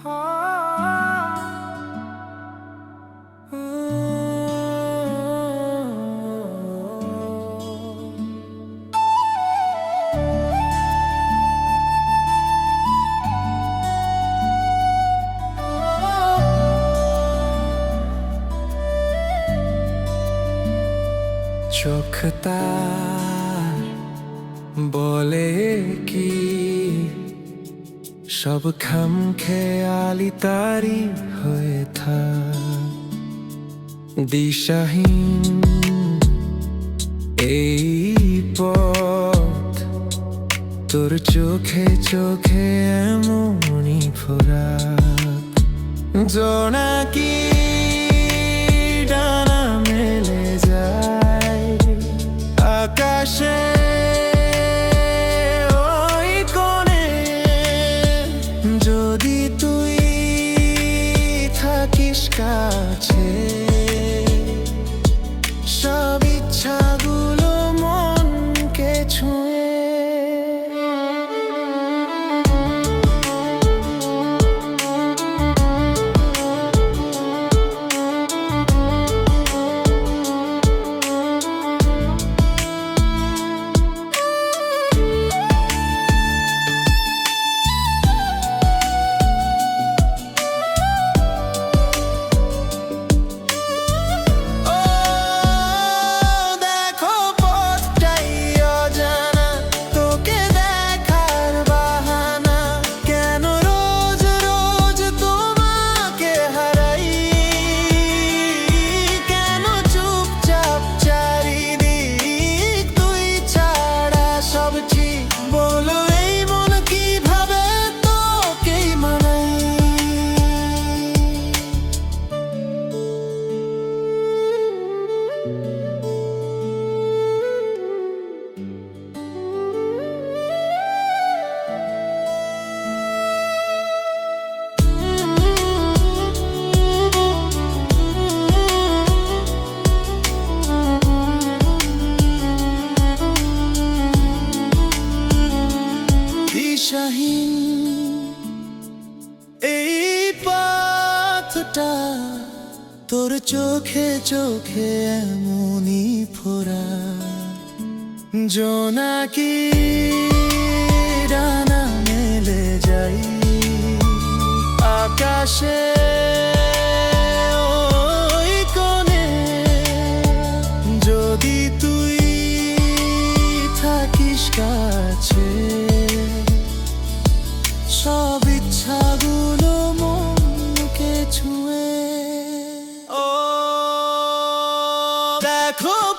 চোখ তার বলে সব খাম খেয়ালি তারি হয়ে থাক। দিশাহীন এই পথ তোর চোখে চোখে এমনই ফোরা জোনাকি দিশাহীন এই পথটা তোর চোখে চোখে এমনই ফোরা জোনাকি ডানা মেলে যাই, আকাশে ওই যদি তুই থাকিস কাছে Oh.